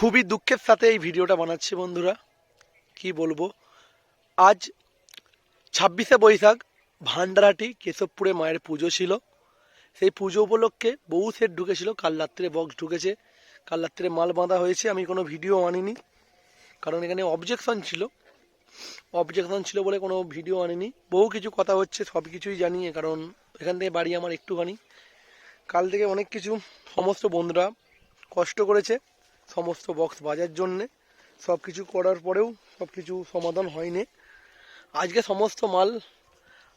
খুবই দুঃখের সাথে এই ভিডিওটা বানাচ্ছি বন্ধুরা। কি বলব? আজ ছাব্বিশে বৈশাখ, ভান্ডারাটি কেশবপুরে মায়ের পুজো ছিল। সেই পুজো উপলক্ষে বহু সেট ঢুকেছিল, কাল রাত্রে বক্স ঢুকেছে। কাল রাত্রে মাল বাঁধা হয়েছে, আমি কোনো ভিডিও আনিনি। কারণ এখানে অবজেকশন ছিল। অবজেকশন ছিল বলে কোনো ভিডিও আনিনি। বহু কিছু কথা হচ্ছে, সব কিছুই জানি কারণ এখান থেকে বাড়ি আমার একটুখানি। কাল থেকে অনেক কিছু সমস্ত বন্ধুরা কষ্ট করেছে। সমস্ত বক্স বাজার জন্যে। সব কিছু করার পরেও সব কিছু সমাধান হয়নি। আজকে সমস্ত মাল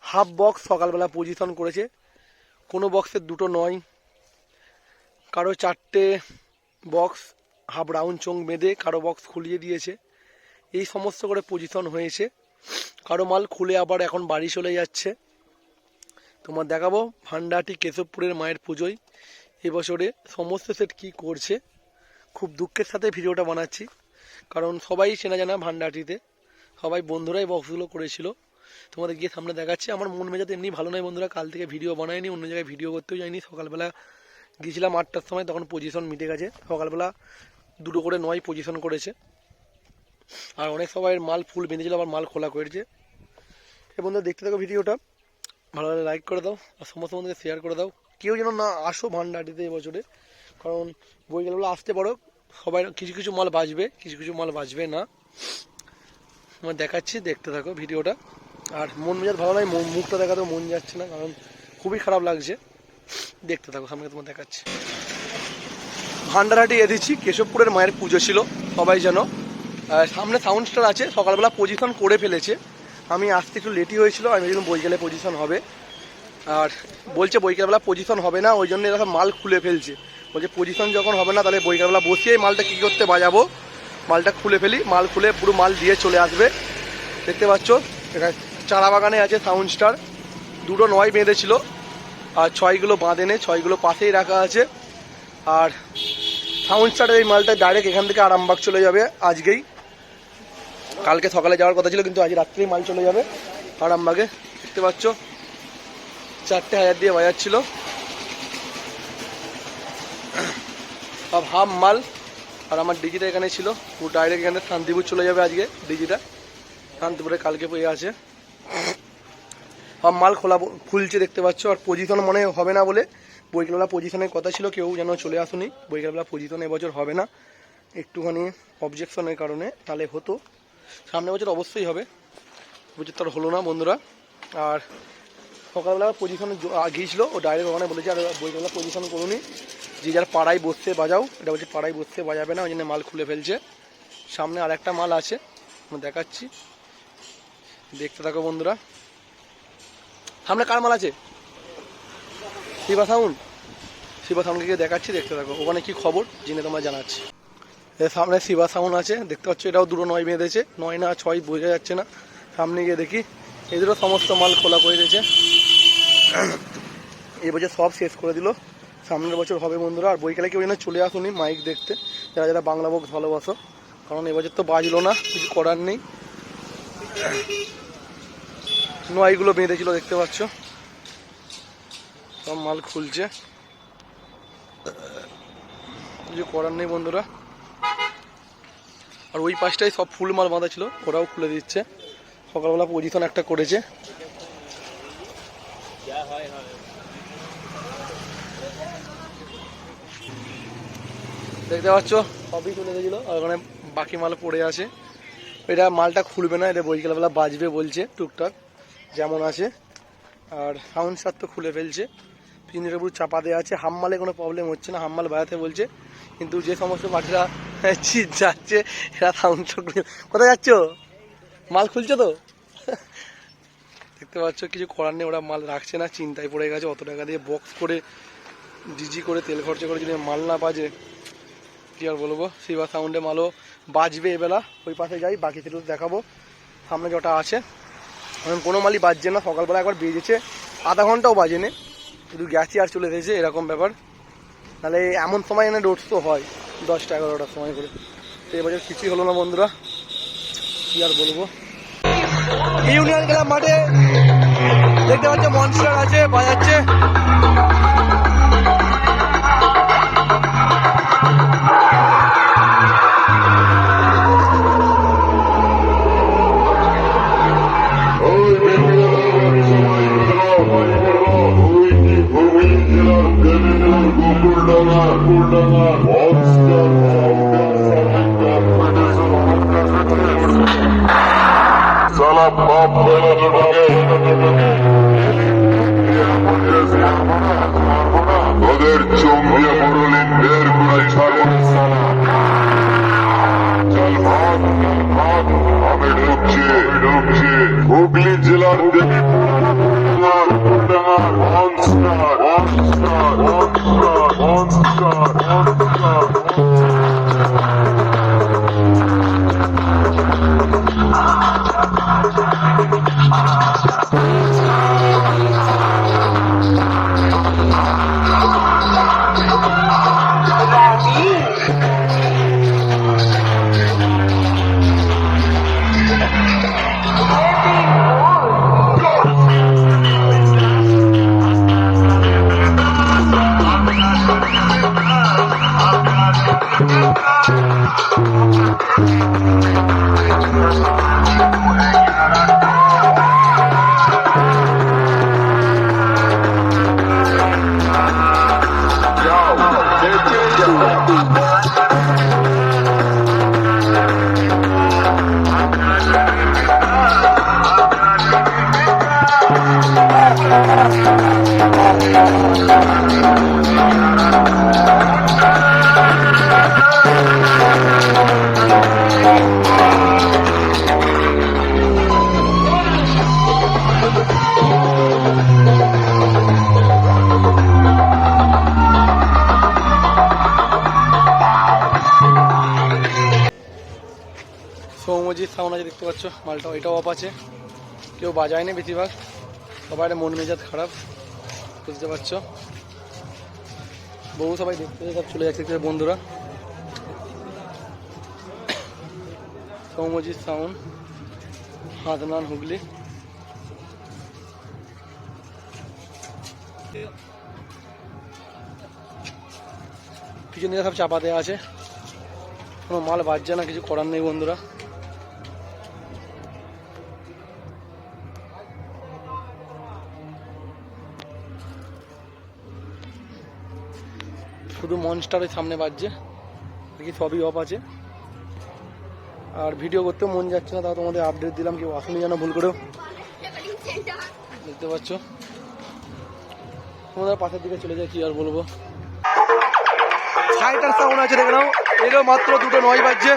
হাফ বক্স সকালবেলা পজিশন করেছে। কোনো বক্সের দুটো নয়। কারও চারটে বক্স হাফ রাউন্ড চোং বেঁধে কারও বক্স খুলিয়ে দিয়েছে। এই সমস্ত করে পজিশন হয়েছে। কারও মাল খুলে আবার এখন বাড়ি চলে যাচ্ছে। তোমার দেখাবো ভান্ডাটি কেশবপুরের মায়ের পুজোয়। এবছরে সমস্ত সেট কী করছে। খুব দুঃখের সাথে ভিডিওটা বানাচ্ছি। কারণ সবাই চেনা জানা ভান্ডাটিতে সবাই বন্ধুরাই বক্সগুলো করেছিল। তোমাদের গিয়ে সামনে দেখাচ্ছি, আমার মন মেজাজ এমনি ভালো নয় বন্ধুরা, কাল থেকে ভিডিও বানায়নি অন্য জায়গায় ভিডিও করতেও যাইনি। সকালবেলা গিয়েছিলাম আটটার সময়, তখন পজিশন মিটে গেছে। সকালবেলা দুটো করে নয় পজিশন করেছে। আর অনেক সবাই মাল ফুল বেঁধেছিল, আবার মাল খোলা করেছে। এ বন্ধুরা, দেখতে থাকো ভিডিওটা। ভালো লাইক করে দাও, আর সমস্ত বন্ধুকে শেয়ার করে দাও। কেউ যেন না আসো ভান্ডাটিতে এবছরে কারণ বইগুলো আসতে পারো। সবাই কিছু কিছু মাল বাজবে, কিছু কিছু মাল বাজবে না। তোমার দেখাচ্ছি, দেখতে থাকো ভিডিওটা। আর মন মেজাজ ভালো নয় মুখটা দেখাতেও মন যাচ্ছে না, কারণ খুবই খারাপ লাগছে। দেখতে থাকো, সামনে তোমার দেখাচ্ছি। ভান্ডারহাটি এ দিচ্ছি, কেশবপুরের মায়ের পুজো ছিল, সবাই যেন সামনে সাউন্ড স্টার আছে, সকালবেলা পজিশন করে ফেলেছে। আমি আসতে একটু লেটই হয়েছিল, আমি ভেবেছিলাম বৈকালে পজিশন হবে। আর বলছে বৈকালবেলা পজিশন হবে না, ওই জন্য এরা মাল খুলে ফেলছে। বলছে পজিশন যখন হবে না, তাহলে বৈকালবেলা বসিয়ে মালটা কী করতে বাজাবো? মালটা খুলে ফেলি, মাল খুলে পুরো মাল দিয়ে চলে আসবে। দেখতে পাচ্ছ এখানে চারা বাগানে আছে সাউন্ড স্টার দুটো নয় বেঁধেছিল, আর ছয়গুলো বাঁধে নে, ছয়গুলো পাশেই রাখা আছে। আর সাউন্ড স্টারের এই মালটা ডাইরেক্ট এখান থেকে আরামবাগ চলে যাবে আজকেই। কালকে সকালে যাওয়ার কথা ছিল, কিন্তু আজ রাত্রেই মাল চলে যাবে আরামবাগে। দেখতে পাচ্ছ চারটে হাজার দিয়ে বাজাচ্ছিল সব হাফ মাল, আর আমার ডিজিটা এখানে ছিল। ও ডাইরেক্ট এখানে শান্তিপুর চলে যাবে আজকে ডিজিটা। শান্তিপুরে কালকে পেয়ে আছে। সব মাল খোলা খুলছে দেখতে পাচ্ছ। আর পজিশন মনে হবে না বলে বইকালবেলা পজিশনের কথা ছিল, কেউ যেন চলে আসুনি। বইকালবেলা পজিশন এবছর হবে না। একটুখানি অবজেকশনের কারণে তাহলে হতো। সামনে বছর অবশ্যই হবে। বছর তার হলো না বন্ধুরা। আর সকালবেলা পজিশনে গিয়েছিল, ও ডাইরেক্ট ওখানে বলেছে, আর বইকালবেলা পজিশন করুনি। যে যার পাড়ায় বসতে বাজাও। এটা বলছে, পাড়ায় বসতে বাজাবে না, ওই জন্য মাল খুলে ফেলছে। সামনে আর একটা মাল আছে দেখাচ্ছি। দেখতে থাকো বন্ধুরা। সামনে কার মাল আছে? শিবা সাউন্ড শিবা সাউন্ডকে গিয়ে দেখাচ্ছি, দেখতে থাকো। ওখানে কি খবর জেনে তোমরা জানাচ্ছি। সামনে শিবা সাউন্ড আছে, দেখতে পাচ্ছ, এটাও দুটো নয় বেঁধেছে। নয় না, ছয় বোঝা যাচ্ছে না। সামনে গিয়ে দেখি, এদেরও সমস্ত মাল খোলা করে দিয়েছে। এবছর সব শেষ করে দিল। সামনের বছর হবে বন্ধুরা, আর বইকালে কেউ যেন চলে আসুনি মাইক দেখতে, যারা যারা বাংলা বক্স ভালোবাসো, কারণ এবছর তো বাজলো না, কিছু করার নেই। নয়গুলো বেঁধেছিল, দেখতে পাচ্ছ। সব মাল খুলছে। কিছু করার নেই বন্ধুরা। আর ওই পাশটাই সব ফুল মাল বাঁধা ছিল, ওরাও খুলে দিচ্ছে। সকালবেলা পজিশন একটা করেছে। দেখতে পাচ্ছ? সবই দিয়েছিল। আর ওখানে বাকি মাল পড়ে আছে। এটা মালটা খুলবে না, এটা বৈকালবেলা বাজবে বলছে টুকটাক, যেমন আছে। আর সাউন্ড সার তো খুলে ফেলছে। পিছনের উপর চাপা দেওয়া আছে। হামমালে কোনো প্রবলেম হচ্ছে না। হামমাল বাজাতে বলছে। কিন্তু যে সমস্ত পাখিরা যাচ্ছে, এরা সাউন্ড কোথায় যাচ্ছ? মাল খুলছো তো? দেখতে পাচ্ছ, কিছু করার নেই, ওরা মাল রাখছে না, চিন্তায় পড়ে গেছে, অত টাকা দিয়ে বক্স করে ডিজি করে তেল খরচা করে যদি মাল না বাজে, কি আর বলব? শিবা সাউন্ডে মালও বাজবে এবেলা, ওই পাশে যাই, বাকি সেগুলো দেখাবো, সামনে যেটা আছে। এখন কোনো মালই বাজছে না, সকালবেলা একবার বেজেছে, আধা ঘন্টাও বাজেনি, শুধু গেছি আর চলে এসেছে, এরকম ব্যাপার। তাহলে এমন সময় এনে রোডস তো হয়, দশটা এগারোটার সময় করে। তো এবছর কিছুই হলো না বন্ধুরা, কি আর বলব? ইউনিয়ন ক্লাব মাঠে দেখতে পাচ্ছ মনস্টার আছে বাজাচ্ছে Monster, monster, monster, monster, monster, monster, monster, monster, monster, monster, সালা বাপ বেলাতে ঢোকে ওদের চমড়িয়ে মরলিন বের করে ভাগ। আমি ঢুকছি ঢুকছি। হুগলি জেলার দেবী কেউ বাজায় না বেশিরভাগ। সবাই মন মেজাজ খারাপ, বুঝতে পারছ? বউ সবাই দেখতে সব চলে যাচ্ছে বন্ধুরা। সৌমজিৎ সাউন্ড হাতনান হুগলি। পিছন সব চাপা দেওয়া আছে। কোনো মাল বাজছে না, কিছু করার নেই বন্ধুরা। শুধু মনস্টারের সামনে বাজছে। বাকি সবই অফ আছে। আর ভিডিও করতেও মন যাচ্ছে না, তাও তোমাদের আপডেট দিলাম, কেউ আসেনি যেন, ভুল করেও। দেখতে পাচ্ছ? তোমাদের পাশের দিকে চলে যায় কি আর বলব? সাইটার সাউন্ড আছে, দেখে নাও। এরও মাত্র দুটো নয় বাজছে।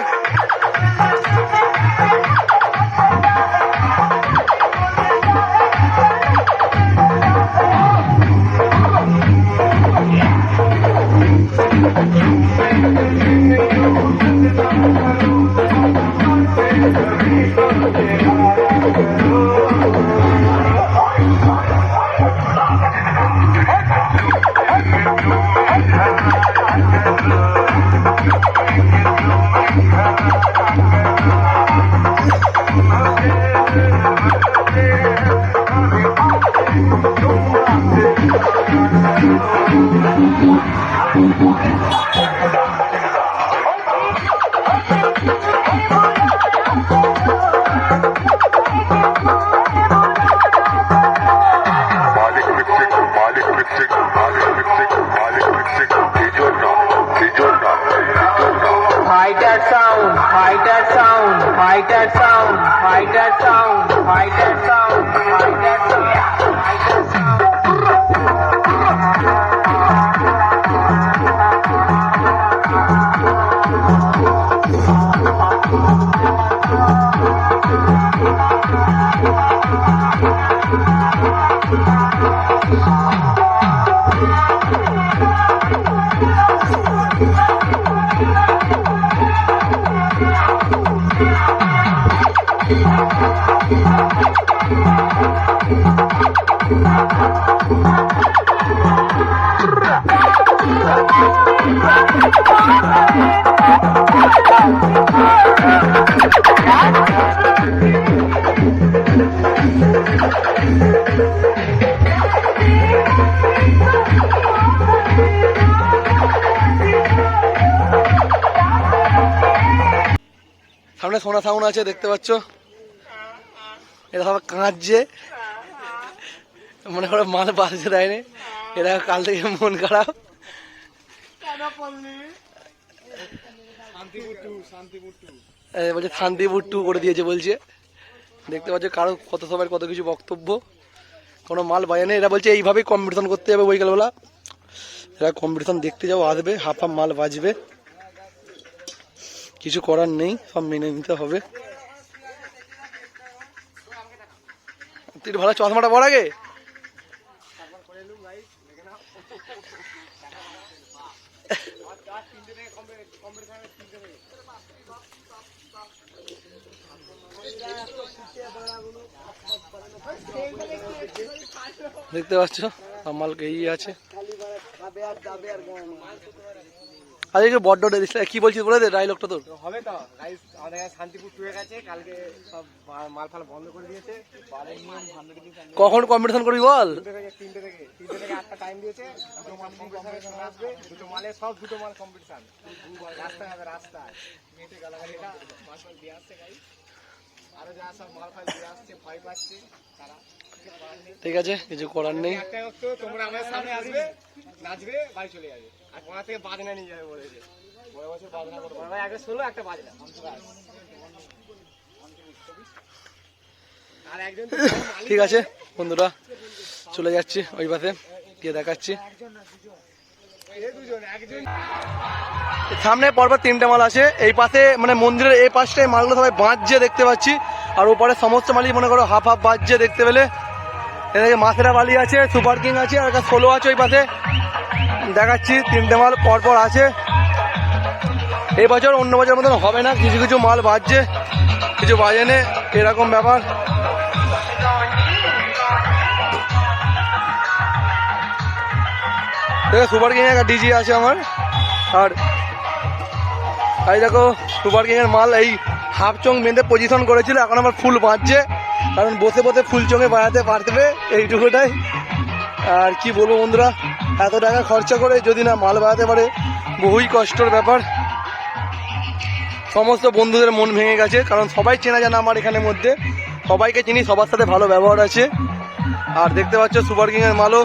সামনে সোনা সাউন্ড আছে, দেখতে পাচ্ছ? এরা সব কাঁদছে। মনে করো মাল বাজতে দেয়নি। এরা কাল থেকে মন খারাপ। বলছে শান্তিপুর টু করে দিয়েছে বলছে। দেখতে পাচ্ছ কারও কত সবার কত কিছু বক্তব্য। কোনো মাল বাজে নেই। এরা বলছে, এইভাবেই কম্পিটিশন করতে যাবে বৈকালবেলা। এরা কম্পিটিশন দেখতে যাও, আসবে। হাফ হাফ মাল বাজবে। কিছু করার নেই, সব মেনে নিতে হবে। তুই ভালো চশমাটা পর আগে। দেখতে পাচ্ছ মালকে এই আছে। আরে একটু বড্ড দিস কি বলছিস বলে দে ডাইলগটা তোর। হবে তো। গাইস আমাদের শান্তিপুর টুয়ে গেছে। কালকে সব মাল ফাল বন্ধ করে দিয়েছে। কখন কম্পিটিশন করবি বল? তিনটে থেকে তিনটে থেকে আটটা টাইম দিয়েছে। দুটো মাল কম্পিটিশন আসবে। দুটো মালে সব দুটো মাল কম্পিটিশন রাস্তায় হবে মেয়েতে গালাগালিটা মাল ফাল দিয়ে আসছে গাইস আরও সব মাল ফাল দিয়ে আসছে ভয় পাচ্ছে তারা। ঠিক আছে কিছু করার নেই। তোমরা আমাদের সামনে আসবে নাচবে বাড়ি চলে যাবে। আর কোথা থেকে বাজনা নিয়ে যাবে বলেছে পরের বছর বাজনা করব। আমরা একটা ষোলো একটা বাজনা। আর একজন ঠিক আছে বন্ধুরা চলে যাচ্ছি ওই পাশে গিয়ে দেখাচ্ছি। সামনে পরপর তিনটে মাল আছে। এই পাশে মানে মন্দিরের এই পাশটায় মালগুলো সবাই বাঁচছে দেখতে পাচ্ছি। আর ওপারে সমস্ত মালই মনে করো হাফ হাফ বাজছে দেখতে পেলে। এদিকে মাছেরা বালি আছে সুপার কিং আছে আর একটা ষোলো আছে ওই পাশে। দেখাচ্ছি, তিনটে মাল পরপর আছে। এবছর অন্য বছর মতন হবে না, কিছু কিছু মাল বাজছে, কিছু বাজে নে, এরকম ব্যাপার। দেখো, সুপার কিং একটা ডিজি আছে আমার, আর এই দেখো, সুপার কিং এর মাল এই হাফ চং বেঁধে পজিশন করেছিল, এখন আমার ফুল বাঁধছে, কারণ বসে বসে ফুল চঙে বাড়াতে পারবে, এইটুকুটাই। আর কি বলব বন্ধুরা এত টাকা খরচা করে যদি না মাল বাড়াতে পারে, বহুই কষ্টর ব্যাপার। সমস্ত বন্ধুদের মন ভেঙে গেছে, কারণ সবাই চেনা জানা আমার এখানের মধ্যে। সবাইকে চিনি, সবার সাথে ভালো ব্যবহার আছে। আর দেখতে পাচ্ছ সুপার কিং এর মালও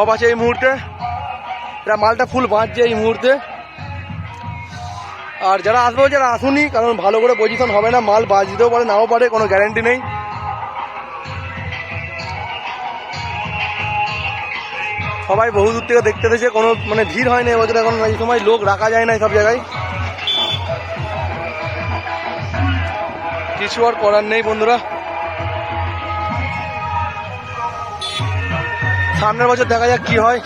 অফ আছে এই মুহূর্তে। এরা মালটা ফুল বাঁচছে এই মুহূর্তে। আর যারা আসবে, যারা আসুনি, কারণ ভালো করে পজিশন হবে না, মাল বাজতেও পারে, নাও পারে, কোনো গ্যারান্টি নেই। সবাই বহু দূর থেকে দেখতে এসেছে কোনো মানে ভিড় হয় না এবছর, এখন এই সময় লোক রাখা যায় না সব জায়গায়। কিছু আর করার নেই বন্ধুরা। সামনের বছর দেখা যাক কি হয়।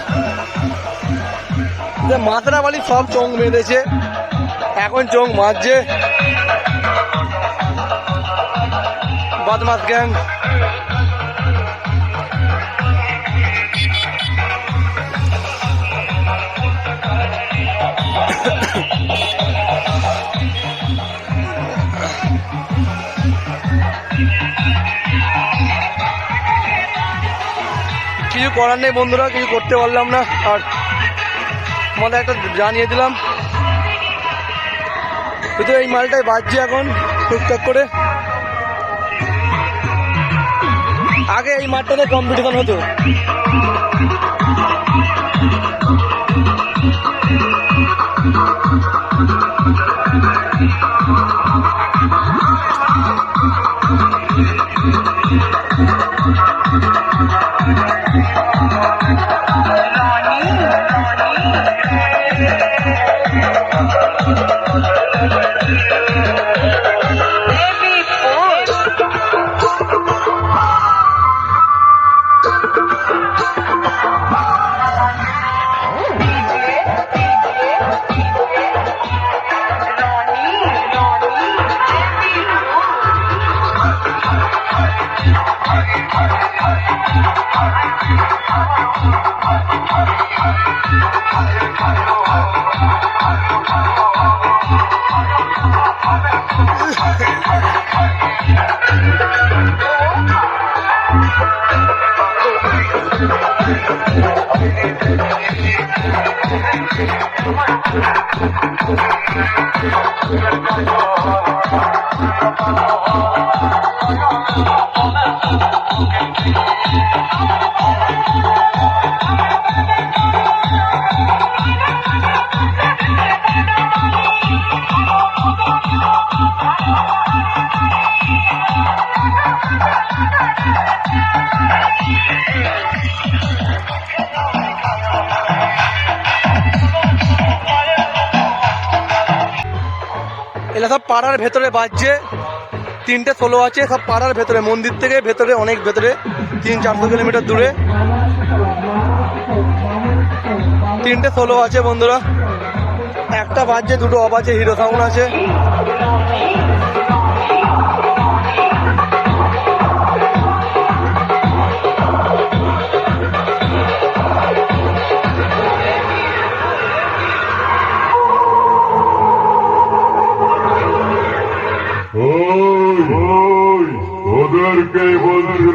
যে মাথারা বালি সব চোখ বেঁধেছে, এখন চোখ মারছে। বদমাস গ্যাং। কিছু করার নেই বন্ধুরা, কিছু করতে পারলাম না। আর তোমাদের একটা জানিয়ে দিলাম। কিন্তু এই মালটাই বাজছে এখন, টুকটাক করে। আগে এই মাঠটাতে কম্পিটিশন হতো। Thank you. পাড়ার ভেতরে বাজছে, তিনটে ষোলো আছে, সব পাড়ার ভেতরে, মন্দির থেকে ভেতরে, অনেক ভেতরে, তিন চারশো কিলোমিটার দূরে। তিনটে ষোলো আছে বন্ধুরা। একটা বাজছে, দুটো অফ আছে হিরো সাউন্ড আছে। ওদেরকে বলছি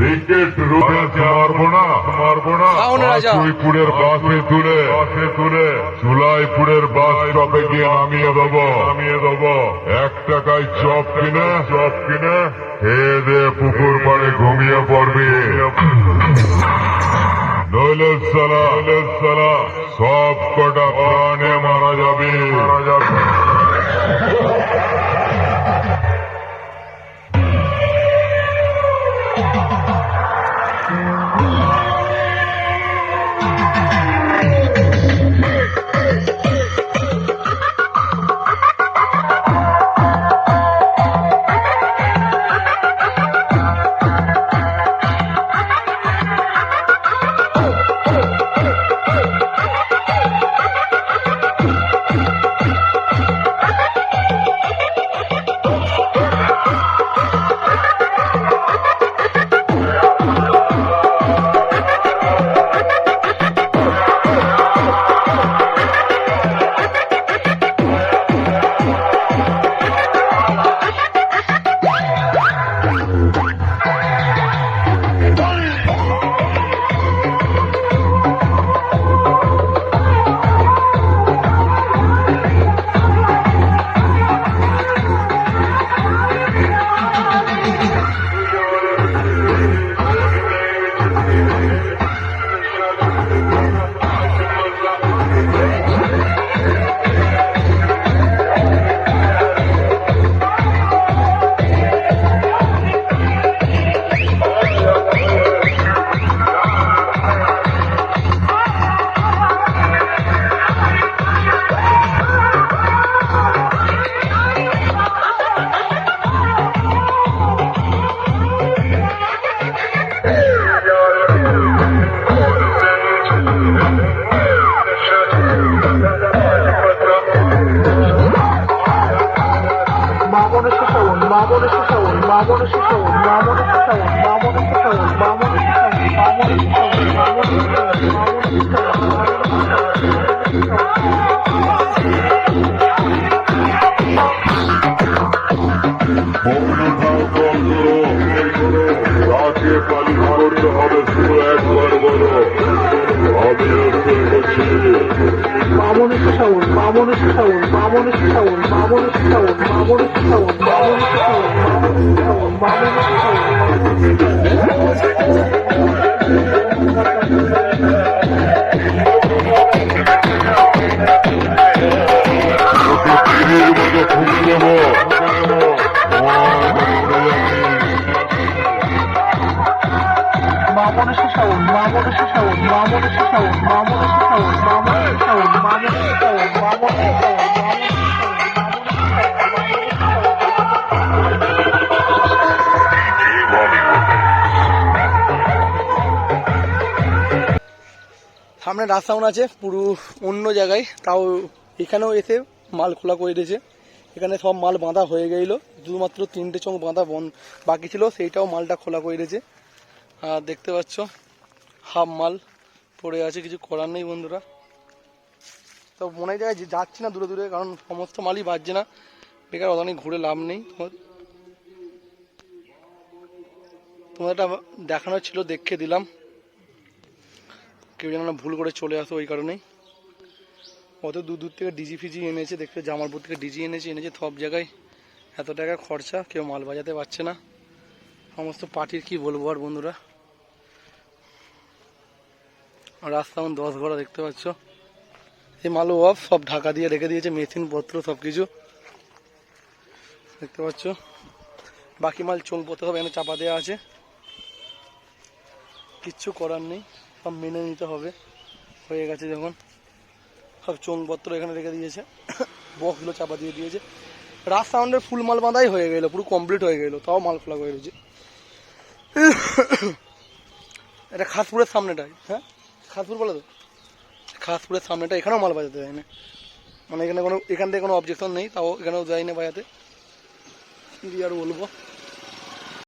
রিকেট রুখে মারবো না মারবো না। বাসে তুলে। বাসে তুলে। চুলাইপুরের বাস স্টপে গিয়ে নামিয়ে দেবো। নামিয়ে দেবো। এক টাকায় চপ কিনে চপ কিনে খেয়ে দে পুকুর পাড়ে ঘুমিয়ে পড়বি। নইলে সালা নইলে সালা সব কটা প্রাণে মারা যাবে। মারা যাবে। Mamon is soul, mamon is soul, mamon is soul, mamon is soul, mamon is soul. Thank you. রাস্তাউন আছে, পুরো অন্য জায়গায়। তাও এখানেও এসে মাল খোলা করে দিয়েছে। এখানে সব মাল বাঁধা হয়ে গেল। শুধুমাত্র তিনটে চোখ বাঁধা বন বাকি ছিল, সেইটাও মালটা খোলা করে দিয়েছে। আর দেখতে পাচ্ছ, হাফ মাল পড়ে আছে, কিছু করার নেই বন্ধুরা। তো মনে হয় যে যাচ্ছি না দূরে দূরে, কারণ সমস্ত মালই বাজছে না। বেকার অনেক ঘুরে লাভ নেই। তোমার তোমার দেখানোর ছিল দেখে দিলাম। কেউ যেন ভুল করে চলে আসো ওই কারণেই। অত দূর দূর থেকে ডিজি ফিজি এনেছে, দেখতে জামালপুর থেকে ডিজি এনেছে এনেছে সব জায়গায়। এত টাকা খরচা, কেউ মাল বাজাতে পারছে না। সমস্ত পার্টির কি বলব আর বন্ধুরা? রাস্তা এখন দশ ঘোড়া দেখতে পাচ্ছ। এই মালও অফ সব ঢাকা দিয়ে রেখে দিয়েছে মেশিন পত্র সব কিছু দেখতে পাচ্ছ? বাকি মাল চোংপত্র সব এখানে চাপা দেওয়া আছে। কিচ্ছু করার নেই। সব মেনে নিতে হবে। হয়ে গেছে যখন সব চোংপত্র এখানে রেখে দিয়েছে। বক্সগুলো চাপা দিয়ে দিয়েছে। রাস সাউন্ডের ফুল মাল বাঁধাই হয়ে গেলো, পুরো কমপ্লিট হয়ে গেলো, তাও মাল খোলা হয়ে রয়েছে এটা খাসপুরের সামনেটাই হ্যাঁ? খাসপুর বলো তো? খাসপুরের সামনেটা, এখানেও মাল বাজাতে যায় না মানে এখানে কোনো, এখান থেকে কোনো অবজেকশন নেই, তাও এখানেও যায় না বাজাতে। কি আর বলব?